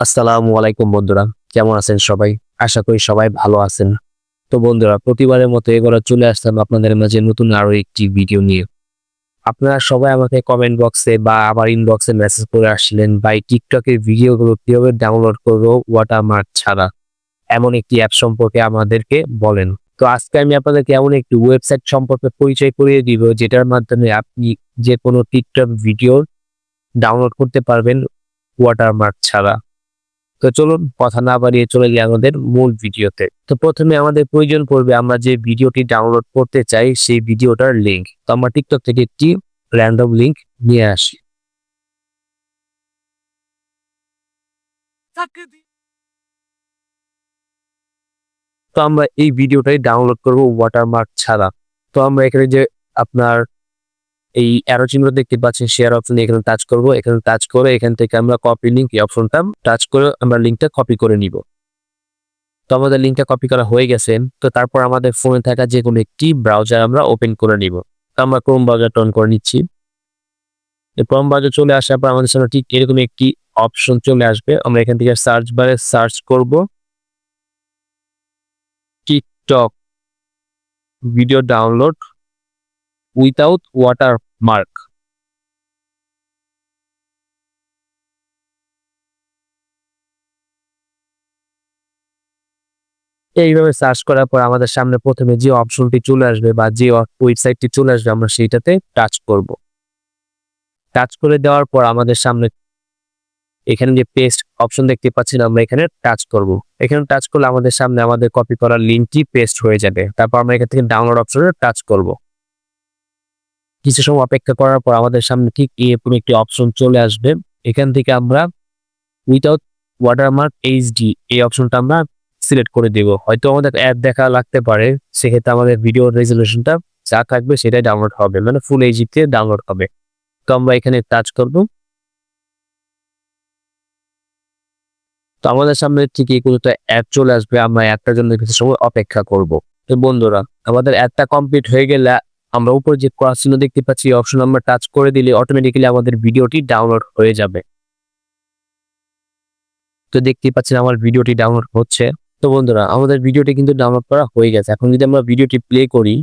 আসসালামু আলাইকুম বন্ধুরা, কেমন আছেন সবাই? আশা করি সবাই ভালো আছেন। তো বন্ধুরা, প্রতিবারের মতো এগুলো চলে আসতাম আপনাদের মাঝে নতুন আরও একটি ভিডিও নিয়ে। আপনারা সবাই আমাকে কমেন্ট বক্সে বা আমার ইনবক্সে মেসেজ করে আসছিলেন বা এই টিকটকের ভিডিওগুলো কীভাবে ডাউনলোড করব ওয়াটারমার্ক ছাড়া? এমন একটি অ্যাপ সম্পর্কে আমাদেরকে বলেন। তো আজকে আমি আপনাদেরকে এমন একটি ওয়েবসাইট সম্পর্কে পরিচয় করিয়ে দিব, যেটার মাধ্যমে আপনি যে কোনো টিকটক ভিডিও ডাউনলোড করতে পারবেন ওয়াটারমার্ক ছাড়া। তো চলুন কথা না বাড়িয়ে চলে যাই আমাদের মূল ভিডিওতে। তো প্রথমে আমাদের প্রয়োজন পড়বে আমরা যে ভিডিওটি ডাউনলোড করতে চাই সেই ভিডিওটার লিঙ্ক তো আমরা টিকটক থেকে একটি র্যান্ডম লিঙ্ক নিয়ে আসি। তো আমরা এই ভিডিওটাই ডাউনলোড করব ওয়াটারমার্ক ছাড়া। তো আমরা এখানে যে আপনার এই অ্যারো চিহ্ন দেখতে পাচ্ছেন শেয়ার অপশন এখানে টাচ করব। এখানে টাচ করে এখান থেকে আমরা কপি লিঙ্ক এই অপশনটা টাচ করে আমরা লিঙ্কটা কপি করে নিব। তো আমাদের লিঙ্কটা কপি করা হয়ে গেছে। তো তারপর আমাদের ফোনে থাকা যে কোনো একটি ব্রাউজার আমরা ওপেন করে নিব। তো আমরা ক্রোম ব্রাউজার অন করে নিচ্ছি। ক্রোম ব্রাউজার চলে আসার পর আমাদের সামনে ঠিক এরকম একটি অপশন চলে আসবে। আমরা এখান থেকে সার্চ বারে সার্চ করব। TikTok video download without watermark এইভাবে সার্চ করার পর আমাদের সামনে প্রথমে যে অপশনটি চলে আসবে বা যে ওয়েবসাইটটি চলে আসবে আমরা সেইটাতে টাচ করব। টাচ করে দেওয়ার পর আমাদের সামনে এখানে যে পেস্ট অপশন দেখতে পাচ্ছেন আমরা এখানে টাচ করব। এখানে টাচ করলে আমাদের সামনে আমাদের কপি করা লিঙ্কটি পেস্ট হয়ে যাবে। তারপর আমরা এখান থেকে ডাউনলোড অপশনে টাচ করব। কিছু সময় অপেক্ষা করার পর আমাদের সামনে ঠিক এরকম একটি অপশন চলে আসবে। এখান থেকে আমরা উইথাউট ওয়াটারমার্ক এইচডি এই অপশনটা আমরা সিলেক্ট করে দেব। হয়তো আমাদের অ্যাড দেখা লাগতে পারে, সেক্ষেত্রে আমাদের ভিডিও রেজলিউশনটা যা থাকবে সেটাই ডাউনলোড হবে মানে ফুল এইচডিতে ডাউনলোড হবে। তো আমরা এখানে টাচ করব। তো আমাদের সামনে ঠিক এই কোনো অ্যাড চলে আসবে, আমরা অ্যাডটার জন্য কিছু সময় অপেক্ষা করব। তো বন্ধুরা, আমাদের অ্যাডটা কমপ্লিট হয়ে গেলে আমরা উপরে যে ক্রস চিহ্ন দেখতে পাচ্ছি অপশন আমরা টাচ করে দিলে অটোমেটিক্যালি আমাদের ভিডিওটি ডাউনলোড হয়ে যাবে। তো দেখতে পাচ্ছেন আমার ভিডিওটি ডাউনলোড হচ্ছে। তো বন্ধুরা, আমাদের ভিডিওটি কিন্তু ডাউনলোড করা হয়ে গেছে। এখন যদি আমরা ভিডিওটি প্লে করি,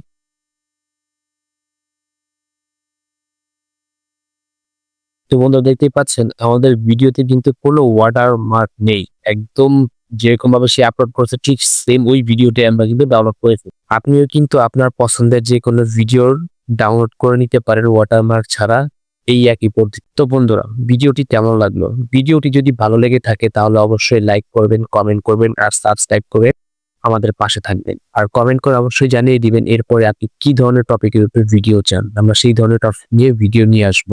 তো বন্ধুরা দেখতেই পাচ্ছেন, আমাদের ভিডিওতে কিন্তু কোনো ওয়াটার মার্ক নেই। একদম যেরকম ভাবে সে আপলোড করেছে, ঠিক সেম ওই ভিডিওটি আমরা কিন্তু ডাউনলোড করেছি। আপনিও কিন্তু আপনার পছন্দের যে কোনো ভিডিওর ডাউনলোড করে নিতে পারেন ওয়াটারমার্ক ছাড়া এই একই পদ্ধতি। তো বন্ধুরা ভিডিওটি কেমন লাগল? ভিডিওটি যদি ভালো লেগে থাকে তাহলে অবশ্যই লাইক করবেন কমেন্ট করবেন আর সাবস্ক্রাইব করে আমাদের পাশে থাকবেন। আর কমেন্ট করে অবশ্যই জানিয়ে দিবেন এরপরে আপনি কি ধরনের টপিকের উপর ভিডিও চান। আমরা সেই ধরনের টপিক নিয়ে ভিডিও নিয়ে আসব।